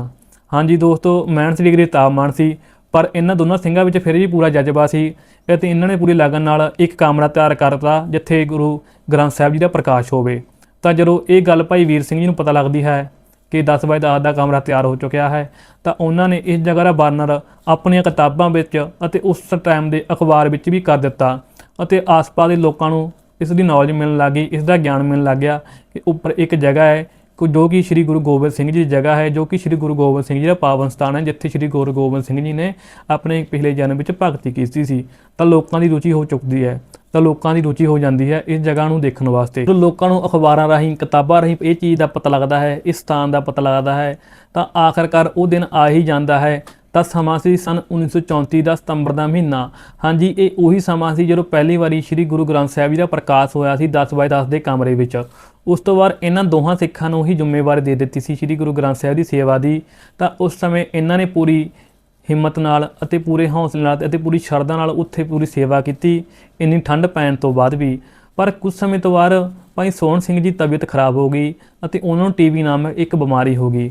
[SPEAKER 1] ਹਾਂਜੀ ਦੋਸਤੋ, ਮੈਨਸ ਡਿਗਰੀ ਤਾਪਮਾਨ ਸੀ, ਪਰ ਇਹਨਾਂ ਦੋਨਾਂ ਸਿੰਘਾਂ ਵਿੱਚ ਫਿਰ ਵੀ ਪੂਰਾ ਜਜ਼ਬਾ ਸੀ ਅਤੇ ਇਹਨਾਂ ਨੇ ਪੂਰੀ ਲਗਨ ਨਾਲ ਇੱਕ ਕਮਰਾ ਤਿਆਰ ਕਰਤਾ ਜਿੱਥੇ ਗੁਰੂ ਗ੍ਰੰਥ ਸਾਹਿਬ ਜੀ ਦਾ ਪ੍ਰਕਾਸ਼ ਹੋਵੇ। ਤਾਂ ਜਦੋਂ ਇਹ ਗੱਲ ਭਾਈ ਵੀਰ ਸਿੰਘ ਜੀ ਨੂੰ ਪਤਾ ਲੱਗਦੀ ਹੈ ਕਿ 10 ਬਾਏ 10 ਦਾ ਕਮਰਾ ਤਿਆਰ ਹੋ ਚੁੱਕਿਆ ਹੈ, ਤਾਂ ਉਹਨਾਂ ਨੇ ਇਸ ਜਗ੍ਹਾ ਦਾ ਬਰਨਰ ਆਪਣੀਆਂ ਕਿਤਾਬਾਂ ਵਿੱਚ ਅਤੇ ਉਸ ਟਾਈਮ ਦੇ ਅਖਬਾਰ ਵਿੱਚ ਵੀ ਕਰ ਦਿੱਤਾ ਅਤੇ ਆਸ-ਪਾਸ ਦੇ ਲੋਕਾਂ ਨੂੰ ਇਸ ਦੀ ਨੌਲੇਜ ਮਿਲਣ ਲੱਗੀ ਇਸ ਦਾ ਗਿਆਨ ਮਿਲਣ ਲੱਗ ਗਿਆ ਕਿ ਉੱਪਰ ਇੱਕ ਜਗ੍ਹਾ ਹੈ ਕੋ ਜੋ ਕਿ ਸ੍ਰੀ ਗੁਰੂ ਗੋਬਿੰਦ ਸਿੰਘ ਜੀ ਦੀ ਜਗ੍ਹਾ ਹੈ, ਜੋ ਕਿ ਸ੍ਰੀ ਗੁਰੂ ਗੋਬਿੰਦ ਸਿੰਘ ਜੀ ਦਾ ਪਾਵਨ ਸਥਾਨ ਹੈ, ਜਿੱਥੇ ਸ੍ਰੀ ਗੁਰੂ ਗੋਬਿੰਦ ਸਿੰਘ ਜੀ ਨੇ ਆਪਣੇ ਪਿਛਲੇ ਜਨਮ ਵਿੱਚ ਭਗਤੀ ਕੀਤੀ ਸੀ। ਤਾਂ ਲੋਕਾਂ ਦੀ ਰੁਚੀ ਹੋ ਚੁੱਕਦੀ ਹੈ। ਤਾਂ ਲੋਕਾਂ ਦੀ ਰੁਚੀ ਹੋ ਜਾਂਦੀ ਹੈ ਇਸ ਜਗ੍ਹਾ ਨੂੰ ਦੇਖਣ ਵਾਸਤੇ। ਜੋ ਲੋਕਾਂ ਨੂੰ ਅਖਬਾਰਾਂ ਰਾਹੀਂ, ਕਿਤਾਬਾਂ ਰਾਹੀਂ ਇਹ ਚੀਜ਼ ਦਾ ਪਤਾ ਲੱਗਦਾ ਹੈ, ਇਸ ਸਥਾਨ ਦਾ ਪਤਾ ਲੱਗਦਾ ਹੈ, ਤਾਂ ਆਖਰਕਾਰ ਉਹ ਦਿਨ ਆ ਹੀ ਜਾਂਦਾ ਹੈ ਤਾਂ ਸਮਾਂ ਸੀ ਸਨ 1934 ਦਾ ਸਤੰਬਰ ਦਾ ਮਹੀਨਾ। ਹਾਂਜੀ, ਇਹ ਉਹੀ ਸਮਾਂ ਸੀ ਜਦੋਂ ਪਹਿਲੀ ਵਾਰੀ ਸ੍ਰੀ ਗੁਰੂ ਗ੍ਰੰਥ ਸਾਹਿਬ ਜੀ ਦਾ ਪ੍ਰਕਾਸ਼ ਹੋਇਆ ਸੀ 10 ਬਾਏ 10 ਦੇ ਕਮਰੇ ਵਿੱਚ। ਉਸ ਤੋਂ ਬਾਅਦ ਇਹਨਾਂ ਦੋਹਾਂ ਸਿੱਖਾਂ ਨੂੰ ਹੀ ਜ਼ਿੰਮੇਵਾਰੀ ਦੇ ਦਿੱਤੀ ਸੀ ਸ੍ਰੀ ਗੁਰੂ ਗ੍ਰੰਥ ਸਾਹਿਬ ਦੀ ਸੇਵਾ ਦੀ। ਤਾਂ ਉਸ ਸਮੇਂ ਇਹਨਾਂ ਨੇ ਪੂਰੀ ਹਿੰਮਤ ਨਾਲ ਅਤੇ ਪੂਰੇ ਹੌਸਲੇ ਨਾਲ ਅਤੇ ਪੂਰੀ ਸ਼ਰਧਾ ਨਾਲ ਉੱਥੇ ਪੂਰੀ ਸੇਵਾ ਕੀਤੀ, ਇੰਨੀ ਠੰਡ ਪੈਣ ਤੋਂ ਬਾਅਦ ਵੀ। ਪਰ ਕੁਝ ਸਮੇਂ ਤੋਂ ਬਾਅਦ ਭਾਈ ਸੋਹਣ ਸਿੰਘ ਜੀ ਤਬੀਅਤ ਖਰਾਬ ਹੋ ਗਈ ਅਤੇ ਉਹਨਾਂ ਨੂੰ ਟੀਬੀ ਨਾਮ ਇੱਕ ਬਿਮਾਰੀ ਹੋ ਗਈ।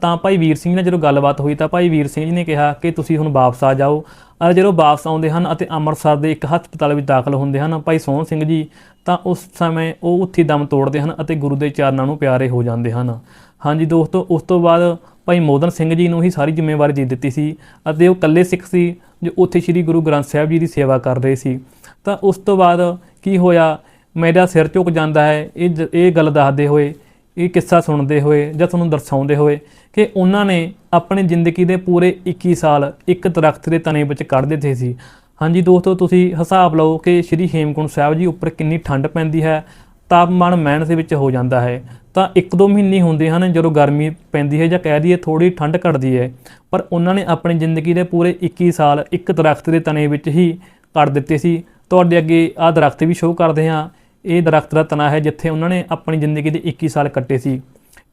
[SPEAKER 1] ਤਾਂ ਭਾਈ ਵੀਰ ਸਿੰਘ ਨਾਲ ਜਦੋਂ ਗੱਲਬਾਤ ਹੋਈ ਤਾਂ ਭਾਈ ਵੀਰ ਸਿੰਘ ਜੀ ਨੇ ਕਿਹਾ ਕਿ ਤੁਸੀਂ ਹੁਣ ਵਾਪਸ ਆ ਜਾਓ। ਅਤੇ ਜਦੋਂ ਵਾਪਸ ਆਉਂਦੇ ਹਨ ਅਤੇ ਅੰਮ੍ਰਿਤਸਰ ਦੇ ਇੱਕ ਹਸਪਤਾਲ ਵਿੱਚ ਦਾਖਲ ਹੁੰਦੇ ਹਨ, ਭਾਈ ਸੋਹਣ ਸਿੰਘ ਜੀ, ਤਾਂ ਉਸ ਸਮੇਂ ਉਹ ਉੱਥੇ ਦਮ ਤੋੜਦੇ ਹਨ ਅਤੇ ਗੁਰੂ ਦੇ ਚਰਨਾਂ ਨੂੰ ਪਿਆਰੇ ਹੋ ਜਾਂਦੇ ਹਨ। ਹਾਂਜੀ ਦੋਸਤੋ, ਉਸ ਤੋਂ ਬਾਅਦ ਭਾਈ ਮੋਦਨ ਸਿੰਘ ਜੀ ਨੂੰ ਹੀ ਸਾਰੀ ਜ਼ਿੰਮੇਵਾਰੀ ਦੇ ਦਿੱਤੀ ਸੀ ਅਤੇ ਉਹ ਇਕੱਲੇ ਸਿੱਖ ਸੀ ਜੋ ਉੱਥੇ ਸ੍ਰੀ ਗੁਰੂ ਗ੍ਰੰਥ ਸਾਹਿਬ ਜੀ ਦੀ ਸੇਵਾ ਕਰ ਰਹੇ ਸੀ। ਤਾਂ ਉਸ ਤੋਂ ਬਾਅਦ ਕੀ ਹੋਇਆ? ਮੇਰਾ ਸਿਰ ਝੁਕ ਜਾਂਦਾ ਹੈ। ਇਹ ਜ- ਇਹ ਗੱਲ ਦੱਸਦੇ ਹੋਏ ਇਹ ਕਿੱਸਾ ਸੁਣਦੇ ਹੋਏ ਜਾਂ ਤੁਹਾਨੂੰ ਦਰਸਾਉਂਦੇ ਹੋਏ ਕਿ ਉਹਨਾਂ ਨੇ ਆਪਣੀ ਜ਼ਿੰਦਗੀ ਦੇ ਪੂਰੇ 21 ਸਾਲ ਇੱਕ ਦਰਖਤ ਦੇ ਤਣੇ ਵਿੱਚ ਕੱਢ ਦਿੱਤੇ ਸੀ। ਹਾਂਜੀ ਦੋਸਤੋ, ਤੁਸੀਂ ਹਿਸਾਬ ਲਓ ਕਿ ਸ੍ਰੀ ਹੇਮਕੁੰਟ ਸਾਹਿਬ ਜੀ ਉੱਪਰ ਕਿੰਨੀ ਠੰਡ ਪੈਂਦੀ ਹੈ, ਤਾਪਮਾਨ ਮਾਈਨਸ ਦੇ ਵਿੱਚ ਹੋ ਜਾਂਦਾ ਹੈ। ਤਾਂ ਇੱਕ ਦੋ ਮਹੀਨੇ ਹੁੰਦੇ ਹਨ ਜਦੋਂ ਗਰਮੀ ਪੈਂਦੀ ਹੈ ਜਾਂ ਕਹਿ ਦਈਏ ਥੋੜੀ ਠੰਡ ਘਟਦੀ ਹੈ, ਪਰ ਉਹਨਾਂ ਨੇ ਆਪਣੀ ਜ਼ਿੰਦਗੀ ਦੇ ਪੂਰੇ 21 ਸਾਲ ਇੱਕ ਦਰਖਤ ਦੇ ਤਣੇ ਵਿੱਚ ਹੀ ਕੱਢ ਦਿੱਤੇ ਸੀ। ਤੁਹਾਡੇ ਅੱਗੇ ਆਹ ਦਰਖਤ ਵੀ ਸ਼ੋਅ ਕਰਦੇ ਹਾਂ। ਇਹ ਦਰਖਤ ਦਾ ਤਣਾ ਹੈ ਜਿੱਥੇ ਉਹਨਾਂ ਨੇ ਆਪਣੀ ਜ਼ਿੰਦਗੀ ਦੇ 21 ਸਾਲ ਕੱਟੇ ਸੀ।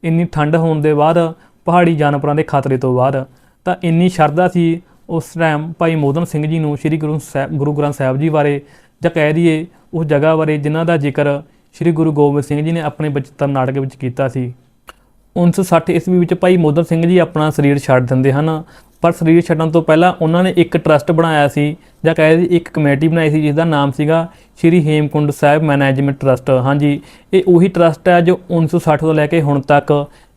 [SPEAKER 1] ਇੰਨੀ ਠੰਡ ਹੋਣ ਦੇ ਬਾਅਦ ਪਹਾੜੀ ਜਾਨਵਰਾਂ ਦੇ ਖਤਰੇ ਤੋਂ ਬਾਅਦ ਤਾਂ ਇੰਨੀ ਸ਼ਰਧਾ ਸੀ ਉਸ ਟਾਈਮ ਭਾਈ ਮੋਦਨ ਸਿੰਘ ਜੀ ਨੂੰ ਸ੍ਰੀ ਗੁਰੂ ਸਾਹਿਬ ਗੁਰੂ ਗ੍ਰੰਥ ਸਾਹਿਬ ਜੀ ਬਾਰੇ ਜਾਂ ਕਹਿ ਦਈਏ ਉਸ ਜਗ੍ਹਾ ਬਾਰੇ ਜਿਨ੍ਹਾਂ ਦਾ ਜ਼ਿਕਰ ਸ੍ਰੀ ਗੁਰੂ ਗੋਬਿੰਦ ਸਿੰਘ ਜੀ ਨੇ ਆਪਣੇ ਬਚਿੱਤਰ ਨਾਟਕ ਵਿੱਚ ਕੀਤਾ ਸੀ। 1960 ਈਸਵੀ ਵਿੱਚ ਭਾਈ ਮੋਦਨ ਸਿੰਘ ਜੀ ਆਪਣਾ ਸਰੀਰ ਛੱਡ ਦਿੰਦੇ ਹਨ। ਪਰ ਸਰੀਰ ਛੱਡਣ ਤੋਂ ਪਹਿਲਾਂ ਉਹਨਾਂ ਨੇ ਇੱਕ ਟਰਸਟ ਬਣਾਇਆ ਸੀ, ਜਾਂ ਕਹਿ ਦੀ ਇੱਕ ਕਮੇਟੀ ਬਣਾਈ ਸੀ ਜਿਸ ਦਾ ਨਾਮ ਸੀਗਾ ਸ਼੍ਰੀ ਹੇਮਕੁੰਡ ਸਾਹਿਬ ਮੈਨੇਜਮੈਂਟ ਟਰਸਟ। ਹਾਂਜੀ, ਇਹ ਉਹੀ ਟਰਸਟ ਹੈ ਜੋ 1960 ਤੋਂ ਲੈ ਕੇ ਹੁਣ ਤੱਕ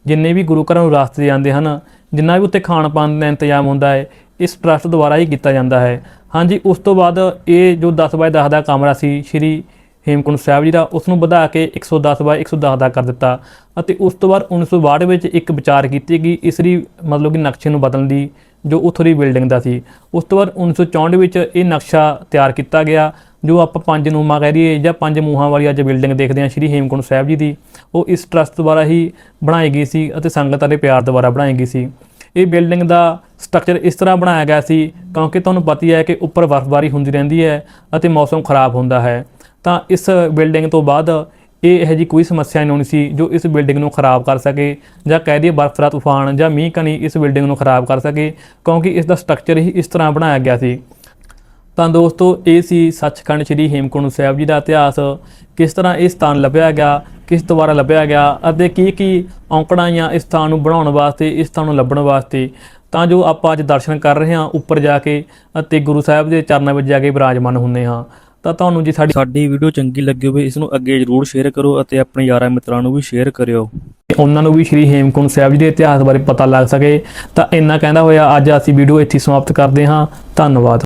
[SPEAKER 1] ਜਿੰਨੇ ਵੀ ਗੁਰੂ ਘਰਾਂ ਨੂੰ ਰਾਸਤੇ ਜਾਂਦੇ ਹਨ, ਜਿੰਨਾ ਵੀ ਉੱਤੇ ਖਾਣ ਪਾਣ ਦਾ ਇੰਤਜ਼ਾਮ ਹੁੰਦਾ ਹੈ, ਇਸ ਟਰਸਟ ਦੁਆਰਾ ਹੀ ਕੀਤਾ ਜਾਂਦਾ ਹੈ। ਹਾਂਜੀ, ਉਸ ਤੋਂ ਬਾਅਦ ਇਹ ਜੋ 10 ਬਾਏ 10 ਦਾ ਕਮਰਾ ਸੀ, ਸ਼੍ਰੀ ਹੇਮਕੁੰਟ ਸਾਹਿਬ ਜੀ ਦਾ ਉਸ ਨੂੰ ਵਧਾ ਕੇ 110 ਬਾਏ 110 ਦਾ ਕਰ ਦਿੱਤਾ ਅਤੇ ਉਸ ਤੋਂ ਬਾਅਦ 1962 ਵਿੱਚ ਇੱਕ ਵਿਚਾਰ ਕੀਤੀ ਗਈ ਇਸਰੀ ਮਤਲਬ ਕਿ ਨਕਸ਼ੇ ਨੂੰ ਬਦਲਣ ਦੀ ਜੋ ਉੱਥੋਂ ਦੀ ਬਿਲਡਿੰਗ ਦਾ ਸੀ। ਉਸ ਤੋਂ ਬਾਅਦ 1964 ਵਿੱਚ ਇਹ ਨਕਸ਼ਾ ਤਿਆਰ ਕੀਤਾ ਗਿਆ, ਜੋ ਆਪਾਂ ਪੰਜ ਨੂਮਾ ਕਹਿ ਦਈਏ ਜਾਂ ਪੰਜ ਮੂਹਾਂ ਵਾਲੀ ਅੱਜ ਬਿਲਡਿੰਗ ਦੇਖਦੇ ਹਾਂ, ਸ਼੍ਰੀ ਹੇਮਕੁੰਟ ਸਾਹਿਬ ਜੀ ਦੀ। ਉਹ ਇਸ ਟਰਸਟ ਦੁਆਰਾ ਹੀ ਬਣਾਈ ਗਈ ਸੀ ਅਤੇ ਸੰਗਤਾਂ ਦੇ ਪਿਆਰ ਦੁਆਰਾ ਬਣਾਈ ਗਈ ਸੀ। ਇਹ ਬਿਲਡਿੰਗ ਦਾ ਸਟਰਕਚਰ ਇਸ ਤਰ੍ਹਾਂ ਬਣਾਇਆ ਗਿਆ ਸੀ, ਕਿਉਂਕਿ ਤੁਹਾਨੂੰ ਪਤਾ ਹੀ ਹੈ ਕਿ ਉੱਪਰ ਬਰਫ਼ਬਾਰੀ ਹੁੰਦੀ ਰਹਿੰਦੀ ਹੈ ਅਤੇ ਮੌਸਮ ਖਰਾਬ ਹੁੰਦਾ ਹੈ। ਤਾਂ ਇਸ ਬਿਲਡਿੰਗ ਤੋਂ ਬਾਅਦ ਇਹ ਇਹੋ ਜਿਹੀ ਕੋਈ ਸਮੱਸਿਆ ਨਹੀਂ ਹੋਣੀ ਸੀ ਜੋ ਇਸ ਬਿਲਡਿੰਗ ਨੂੰ ਖਰਾਬ ਕਰ ਸਕੇ ਜਾਂ ਕਹਿ ਦਈਏ ਬਰਫ਼ ਦਾ ਤੂਫਾਨ ਜਾਂ ਮੀਂਹ ਕਣੀ ਇਸ ਬਿਲਡਿੰਗ ਨੂੰ ਖਰਾਬ ਕਰ ਸਕੇ, ਕਿਉਂਕਿ ਇਸ ਦਾ ਸਟਰਕਚਰ ਹੀ ਇਸ ਤਰ੍ਹਾਂ ਬਣਾਇਆ ਗਿਆ ਸੀ। ਤਾਂ ਦੋਸਤੋ, ਇਹ ਸੀ ਸੱਚਖੰਡ ਸ੍ਰੀ ਹੇਮਕੁੰਡ ਸਾਹਿਬ ਜੀ ਦਾ ਇਤਿਹਾਸ। ਕਿਸ ਤਰ੍ਹਾਂ ਇਹ ਸਥਾਨ ਲੱਭਿਆ ਗਿਆ, ਕਿਸ ਦੁਆਰਾ ਲੱਭਿਆ ਗਿਆ ਅਤੇ ਕੀ ਕੀ ਔਂਕੜਾਂ ਜਾਂ ਇਸ ਸਥਾਨ ਨੂੰ ਬਣਾਉਣ ਵਾਸਤੇ, ਇਸ ਸਥਾਨ ਨੂੰ ਲੱਭਣ ਵਾਸਤੇ। ਤਾਂ ਜੋ ਆਪਾਂ ਅੱਜ ਦਰਸ਼ਨ ਕਰ ਰਹੇ ਹਾਂ ਉੱਪਰ ਜਾ ਕੇ ਅਤੇ ਗੁਰੂ ਸਾਹਿਬ ਦੇ ਚਰਨਾਂ ਵਿੱਚ ਜਾ ਕੇ ਵਿਰਾਜਮਾਨ ਹੁੰਦੇ ਹਾਂ। ਤਾਂ ਤੁਹਾਨੂੰ ਜੇ ਸਾਡੀ
[SPEAKER 2] ਸਾਡੀ ਵੀਡੀਓ ਚੰਗੀ ਲੱਗੀ ਹੋਵੇ, ਇਸ ਨੂੰ ਅੱਗੇ ਜਰੂਰ ਸ਼ੇਅਰ ਕਰੋ ਅਤੇ ਆਪਣੇ ਯਾਰਾਂ ਮਿੱਤਰਾਂ ਨੂੰ ਵੀ ਸ਼ੇਅਰ ਕਰਿਓ।
[SPEAKER 1] ਉਹਨਾਂ ਨੂੰ ਵੀ ਸ਼੍ਰੀ ਹੇਮਕੁੰਟ ਸਾਹਿਬ ਜੀ ਦੇ ਇਤਿਹਾਸ ਬਾਰੇ ਪਤਾ ਲੱਗ ਸਕੇ। ਤਾਂ ਇੰਨਾ ਕਹਿੰਦਾ ਹੋਇਆ, ਅੱਜ ਅਸੀਂ ਵੀਡੀਓ ਇੱਥੇ ਸਮਾਪਤ ਕਰਦੇ ਹਾਂ। ਧੰਨਵਾਦ।